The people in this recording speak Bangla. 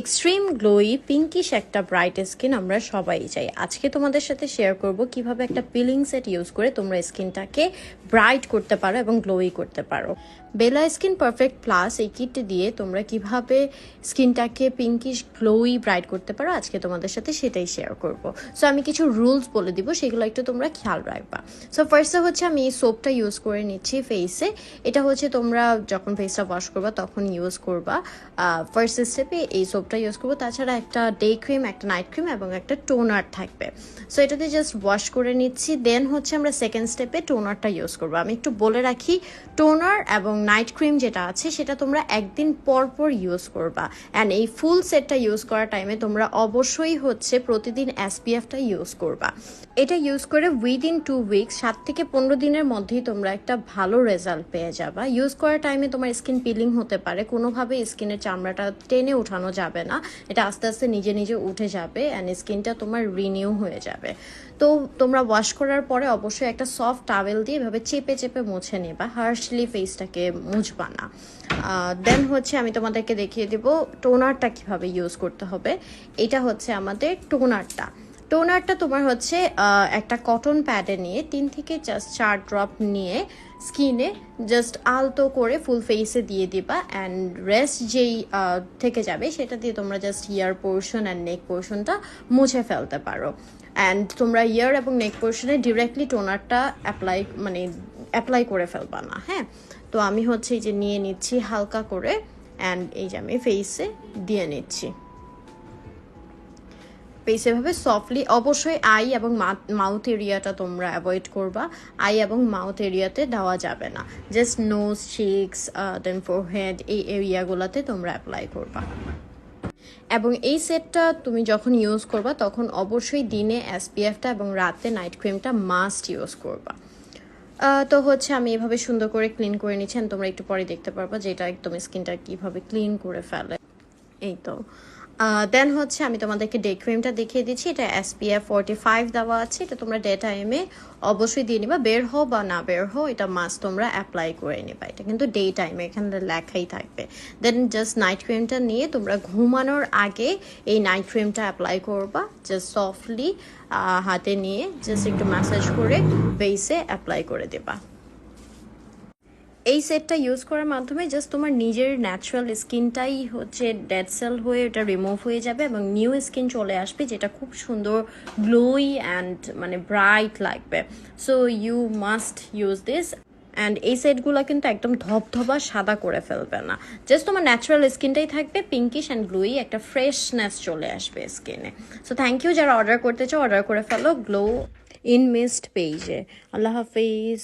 এক্সট্রিম গ্লোই পিঙ্কিশ একটা ব্রাইট স্কিন আমরা সবাই চাই। আজকে তোমাদের সাথে শেয়ার করব কীভাবে একটা পিলিং সেট ইউজ করে তোমরা স্কিনটাকে ব্রাইট করতে পারো এবং গ্লোই করতে পারো। বেলা স্কিন পারফেক্ট প্লাস এই কিটটি দিয়ে তোমরা কীভাবে স্কিনটাকে পিঙ্কিশ গ্লোই ব্রাইট করতে পারো, আজকে তোমাদের সাথে সেটাই শেয়ার করব। সো আমি কিছু রুলস বলে দিব, সেগুলো একটু তোমরা খেয়াল রাখবা। সো ফার্স্টে হচ্ছে আমি এই সোপটা ইউজ করে নিচ্ছি ফেসে এটা হচ্ছে তোমরা যখন ফেসটা ওয়াশ করবা, তখন ইউজ করবা। ফার্স্ট স্টেপে এই সোপটা ইউজ করব। তাছাড়া একটা ডে ক্রিম একটা নাইট ক্রিম এবং একটা টোনার থাকবে। সো এটাতে জাস্ট ওয়াশ করে নিচ্ছি। দেন হচ্ছে আমরা সেকেন্ড স্টেপে টোনারটা ইউজ করব। আমি একটু বলে রাখি টোনার এবং নাইট ক্রিম যেটা আছে, সেটা তোমরা একদিন পর পর ইউজ করবা। অ্যান্ড এই ফুল সেটটা ইউজ করার টাইমে তোমরা অবশ্যই হচ্ছে প্রতিদিন এসপিএফটা ইউজ করবা। এটা ইউজ করে উইদিন টু উইকস সাত থেকে পনেরো দিনের মধ্যেই তোমরা একটা ভালো রেজাল্ট পেয়ে যাবা। ইউজ করার টাইমে তোমার স্কিন পিলিং হতে পারে। কোনোভাবে স্কিনের চামড়াটা টেনে উঠানো যাবে না। এটা আস্তে আস্তে নিজে নিজে উঠে যাবে অ্যান্ড স্কিনটা তোমার রিনিউ হয়ে যাবে। তো তোমরা ওয়াশ করার পরে অবশ্যই একটা সফট টাওয়েল দিয়ে এভাবে চেপে চেপে মুছে নেবা। হার্শলি ফেসটাকে মুছবা না। দেন হচ্ছে আমি তোমাদেরকে দেখিয়ে দেব টোনারটা কীভাবে ইউজ করতে হবে। এটা হচ্ছে আমাদের টোনারটা টোনারটা তোমার হচ্ছে একটা কটন প্যাডে নিয়ে তিন থেকে জাস্ট চার ড্রপ নিয়ে স্কিনে জাস্ট আলতো করে ফুল ফেসে দিয়ে দিবা অ্যান্ড রেস্ট যেই থেকে যাবে সেটা দিয়ে তোমরা just ear portion and neck পোর্শনটা মুছে ফেলতে পারো। অ্যান্ড তোমরা ইয়ার এবং নেক পোর্শনে ডিরেক্টলি টোনারটা অ্যাপ্লাই মানে অ্যাপ্লাই করে ফেলবা না হ্যাঁ? তো আমি হচ্ছে এই যে নিয়ে নিচ্ছি হালকা করে অ্যান্ড এই যে আমি ফেসে দিয়ে নিচ্ছি। পেস এভাবে সফটলি অবশ্যই আই এবং মাউথ এরিয়াটা তোমরা অ্যাভয়েড করবা। আই এবং মাউথ এরিয়াতে দেওয়া যাবে না। Just nose cheeks then forehead এই এরিয়াগুলোতে তোমরা অ্যাপ্লাই করবা। এবং এই সেটটা তুমি যখন ইউজ করবা, তখন অবশ্যই দিনে এসপিএফটা এবং রাতে নাইট ক্রিমটা মাস্ট ইউজ করবা। তো হচ্ছে আমি এভাবে সুন্দর করে ক্লিন করে নিচ্ছি তোমরা একটু পরে দেখতে পারব যে এটা একদম স্কিনটা কীভাবে ক্লিন করে ফেলে। এই তো। দেন হচ্ছে আমি তোমাদেরকে ডে ক্রিমটা দেখিয়ে দিচ্ছি। এটা এসপিএফ ফোরটি ফাইভ দেওয়া আছে। এটা তোমরা ডে টাইমে অবশ্যই দিয়ে নিবা। বের হো বা না বের হো এটা মাস্ট তোমরা অ্যাপ্লাই করে নিবা। এটা কিন্তু ডে টাইমে এখানে লেখাই থাকবে। দেন জাস্ট নাইট ক্রিমটা নিয়ে তোমরা ঘুমানোর আগে এই নাইট ক্রিমটা অ্যাপ্লাই করবা। জাস্ট সফটলি হাতে নিয়ে জাস্ট একটু ম্যাসাজ করে ফেসে অ্যাপ্লাই করে দেবা। এই সেটটা ইউজ করার মাধ্যমে জাস্ট তোমার নিজের ন্যাচারাল স্কিনটাই হচ্ছে ডেড সেল হয়ে এটা রিমুভ হয়ে যাবে এবং নিউ স্কিন চলে আসবে যেটা খুব সুন্দর গ্লোই অ্যান্ড মানে ব্রাইট লাগবে। So you must use this and এই সেটগুলো কিন্তু একদম ধবধবা সাদা করে ফেলবে না। জাস্ট তোমার ন্যাচারাল স্কিনটাই থাকবে পিঙ্কিশ অ্যান্ড গ্লোই একটা ফ্রেশনেস চলে আসবে স্কিনে সো থ্যাংক ইউ যারা অর্ডার করতে চাও অর্ডার করে ফেলো গ্লো ইন মিস্ট পেজে আল্লাহ হাফিজ।